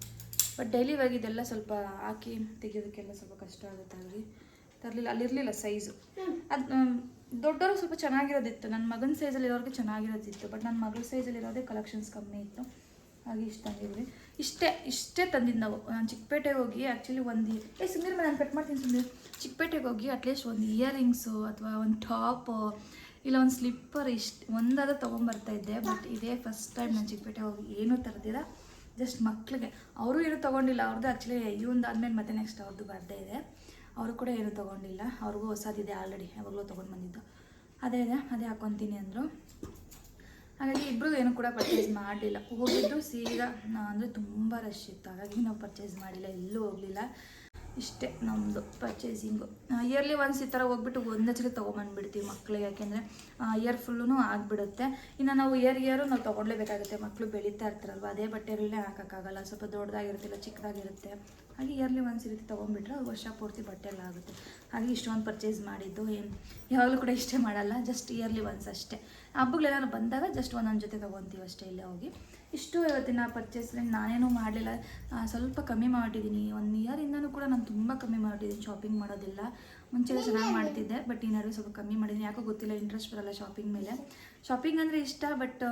ಬಟ್ ಡೈಲಿ ವೇರ್ಗೆ ಇದೆಲ್ಲ ಸ್ವಲ್ಪ ಹಾಕಿ ತೆಗೆಯೋದಕ್ಕೆಲ್ಲ ಸ್ವಲ್ಪ ಕಷ್ಟ ಆಗುತ್ತೆ ಅಲ್ಲಿ. ತರಲಿಲ್ಲ ಅಲ್ಲಿರಲಿಲ್ಲ ಸೈಜು ಅದು ದೊಡ್ಡವರು ಸ್ವಲ್ಪ ಚೆನ್ನಾಗಿರೋದಿತ್ತು. ನನ್ನ ಮಗನ ಸೈಜಲ್ಲಿ ಇರೋರಿಗೆ ಚೆನ್ನಾಗಿರೋದಿತ್ತು. ಬಟ್ ನನ್ನ ಮಗಳ ಸೈಜಲ್ಲಿ ಇರೋದೇ ಕಲೆಕ್ಷನ್ಸ್ ಕಮ್ಮಿ ಇತ್ತು. ಹಾಗೆ ಇಷ್ಟ ತಂದಿದ್ವಿ. ಇಷ್ಟೇ ಇಷ್ಟೇ ತಂದಿದ್ದು ನಾವು. ನಾನು ಚಿಕ್ಕಪೇಟೆಗೆ ಹೋಗಿ ಆ್ಯಕ್ಚುಲಿ ಒಂದು ಏ ಮೇಲೆ ನಾನು ಕಟ್ ಮಾಡ್ತೀನಿ ಸುಂದರ್. ಚಿಕ್ಕಪೇಟೆಗೆ ಹೋಗಿ ಅಟ್ಲೀಸ್ಟ್ ಒಂದು ಇಯರಿಂಗ್ಸು ಅಥವಾ ಒಂದು ಟಾಪು ಇಲ್ಲ ಒಂದು ಸ್ಲಿಪ್ಪರ್ ಇಷ್ಟು ಒಂದಾದ್ರೂ ತೊಗೊಂಬರ್ತಾ ಇದ್ದೆ. ಬಟ್ ಇದೇ ಫಸ್ಟ್ ಟೈಮ್ ನಾನು ಚಿಕ್ಕಪೇಟೆ ಹೋಗಿ ಏನೂ ತರದಿಲ್ಲ. ಜಸ್ಟ್ ಮಕ್ಳಿಗೆ. ಅವರು ಏನೂ ತೊಗೊಂಡಿಲ್ಲ. ಅವ್ರದ್ದು ಆ್ಯಕ್ಚುಲಿ ಇವೊಂದು ಆದಮೇಲೆ ಮತ್ತೆ ನೆಕ್ಸ್ಟ್ ಅವ್ರದ್ದು ಬರ್ಡೇ ಇದೆ. ಅವರು ಕೂಡ ಏನು ತೊಗೊಂಡಿಲ್ಲ. ಅವ್ರಿಗೂ ಹೊಸದಿದೆ ಆಲ್ರೆಡಿ ಯಾವಾಗಲೂ ತೊಗೊಂಡು ಬಂದಿದ್ದು. ಅದೇ ಇದೆ ಅದೇ ಹಾಕ್ಕೊತೀನಿ ಅಂದರು. ಹಾಗಾಗಿ ಇಬ್ಬರು ಏನು ಕೂಡ ಪರ್ಚೇಸ್ ಮಾಡಲಿಲ್ಲ. ಹೋಗಿದ್ದು ಸೀದಾ ಅಂದರೆ ತುಂಬ ರಶ್ ಇತ್ತು. ಹಾಗಾಗಿ ನಾವು ಪರ್ಚೇಸ್ ಮಾಡಿಲ್ಲ, ಎಲ್ಲೂ ಹೋಗಲಿಲ್ಲ. ಇಷ್ಟೇ ನಮ್ಮದು ಪರ್ಚೇಸಿಂಗು ಇಯರ್ಲಿ ಒನ್ಸ್ ಈ ಥರ ಹೋಗ್ಬಿಟ್ಟು ಒಂದೇ ಸಲ ತೊಗೊಂಬಂದ್ಬಿಡ್ತೀವಿ ಮಕ್ಕಳಿಗೆ ಯಾಕೆಂದರೆ ಇಯರ್ ಫುಲ್ಲೂ ಆಗಿಬಿಡುತ್ತೆ. ಇನ್ನು ನಾವು ಇಯರ್ ಇಯರು ನಾವು ತೊಗೊಳ್ಲೇಬೇಕಾಗುತ್ತೆ ಮಕ್ಕಳು ಬೆಳೀತಾ ಇರ್ತಾರಲ್ವ, ಅದೇ ಬಟ್ಟೆಗಳನ್ನೇ ಹಾಕೋಕ್ಕಾಗಲ್ಲ. ಸ್ವಲ್ಪ ದೊಡ್ಡದಾಗಿರುತ್ತಿಲ್ಲ ಚಿಕ್ಕದಾಗಿರುತ್ತೆ. ಹಾಗೆ ಇಯರ್ಲಿ ಒನ್ಸ್ ರೀತಿ ತೊಗೊಂಡ್ಬಿಟ್ರೆ ವರ್ಷ ಪೂರ್ತಿ ಬಟ್ಟೆ ಆಗುತ್ತೆ. ಹಾಗೆ ಇಷ್ಟೊಂದು ಪರ್ಚೇಸ್ ಮಾಡಿದ್ದು, ಏನು, ಯಾವಾಗಲೂ ಕೂಡ ಇಷ್ಟೇ ಮಾಡಲ್ಲ ಜಸ್ಟ್ ಇಯರ್ಲಿ ಒನ್ಸ್ ಅಷ್ಟೇ. ಹಬ್ಬಗಳೆಲ್ಲ ಬಂದಾಗ ಜಸ್ಟ್ ಒಂದೊಂದು ಜೊತೆ ತೊಗೊತೀವಿ ಅಷ್ಟೇ, ಇಲ್ಲೇ ಹೋಗಿ. ಇಷ್ಟು ಇವತ್ತಿನ ಪರ್ಚೇಸ್ ನಾನೇನು ಮಾಡಲಿಲ್ಲ. ಸ್ವಲ್ಪ ಕಮ್ಮಿ ಮಾಡಿದ್ದೀನಿ ಒನ್ ಇಯರಿಂದನೂ ಕೂಡ ನಾನು ತುಂಬ ಕಮ್ಮಿ ಮಾಡಿದ್ದೀನಿ ಶಾಪಿಂಗ್ ಮಾಡೋದಿಲ್ಲ. ಮುಂಚೆ ಚೆನ್ನಾಗಿ ಮಾಡ್ತಿದ್ದೆ ಬಟ್ ಈ ಸ್ವಲ್ಪ ಕಮ್ಮಿ ಮಾಡಿದ್ದೀನಿ. ಯಾಕೋ ಗೊತ್ತಿಲ್ಲ ಇಂಟ್ರೆಸ್ಟ್ ಬರಲ್ಲ ಶಾಪಿಂಗ್ ಮೇಲೆ. ಶಾಪಿಂಗ್ ಅಂದರೆ ಇಷ್ಟ ಬಟ್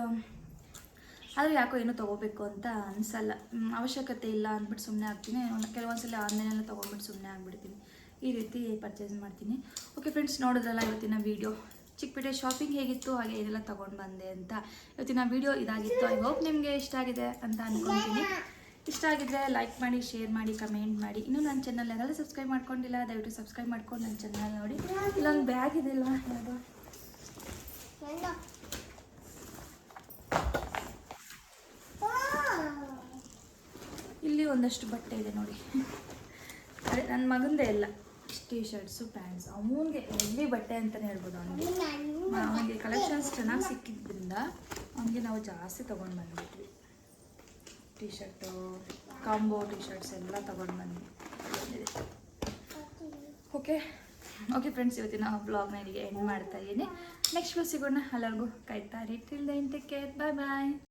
ಆದರೆ ಯಾಕೋ ಏನೋ ತೊಗೋಬೇಕು ಅಂತ ಅನಿಸಲ್ಲ. ಅವಶ್ಯಕತೆ ಇಲ್ಲ ಅಂದ್ಬಿಟ್ಟು ಸುಮ್ಮನೆ ಆಗ್ತೀನಿ ಒಂದು ಕೆಲವೊಂದ್ಸಲ ಆನ್ಲೈನಲ್ಲಿ ತೊಗೊಂಡ್ಬಿಟ್ಟು ಸುಮ್ಮನೆ ಆಗಿಬಿಡ್ತೀನಿ ಈ ರೀತಿ ಪರ್ಚೇಸ್ ಮಾಡ್ತೀನಿ. ಓಕೆ ಫ್ರೆಂಡ್ಸ್ ನೋಡಿದ್ರಲ್ಲ ಇವತ್ತಿನ ವೀಡಿಯೋ ಚಿಕ್ಕಪೇಟೆ ಶಾಪಿಂಗ್ ಹೇಗಿತ್ತು? ಹಾಗೆ ಇದೆಲ್ಲ ತೊಗೊಂಡು ಬಂದೆ ಅಂತ ಇವತ್ತಿನ ವಿಡಿಯೋ ಇದಾಗಿತ್ತು. ಐ ಹೋಪ್ ನಿಮಗೆ ಇಷ್ಟ ಆಗಿದೆ ಅಂತ ಅಂದ್ಕೊತೀನಿ ಇಷ್ಟ ಆಗಿದ್ರೆ ಲೈಕ್ ಮಾಡಿ ಶೇರ್ ಮಾಡಿ ಕಮೆಂಟ್ ಮಾಡಿ. ಇನ್ನೂ ನನ್ನ ಚಾನಲ್ ಯಾರೆಲ್ಲ ಸಬ್ಸ್ಕ್ರೈಬ್ ಮಾಡ್ಕೊಂಡಿಲ್ಲ, ದಯವಿಟ್ಟು ಸಬ್ಸ್ಕ್ರೈಬ್ ಮಾಡ್ಕೊಂಡು ನನ್ನ ಚಾನಲ್ ನೋಡಿ. ಇಲ್ಲೊಂದು ಬ್ಯಾಗ್ ಇದೆಲ್ಲ ಯಾವುದು? ಇಲ್ಲಿ ಒಂದಷ್ಟು ಬಟ್ಟೆ ಇದೆ ನೋಡಿ. ಅದೇ ನನ್ನ ಮಗಂದೇ ಎಲ್ಲ ಟೀ ಶರ್ಟ್ಸು ಪ್ಯಾಂಟ್ಸ್ ಅವನಿಗೆ ಎಲ್ಲಿ ಬಟ್ಟೆ ಅಂತಲೇ ಹೇಳ್ಬೋದು ಅವನಿಗೆ. ಅವನಿಗೆ ಕಲೆಕ್ಷನ್ಸ್ ಚೆನ್ನಾಗಿ ಸಿಕ್ಕಿದ್ರಿಂದ ಅವನಿಗೆ ನಾವು ಜಾಸ್ತಿ ತೊಗೊಂಡು ಬಂದ್ಬಿಟ್ವಿ. T shirt combo T shirts ಎಲ್ಲ ತೊಗೊಂಡು ಬಂದ್ವಿ. ಓಕೆ ಓಕೆ ಫ್ರೆಂಡ್ಸ್ ಇವತ್ತಿನ ಬ್ಲಾಗ್ನ ಇಲ್ಲಿಗೆ ಎಂಡ್ ಮಾಡ್ತಾ ಇದ್ದೀನಿ. ನೆಕ್ಸ್ಟ್ ಸಿಗೋಣ. ಎಲ್ಲರಿಗೂ ಕಾಯ್ತಾ ರೀ. Till then take bye bye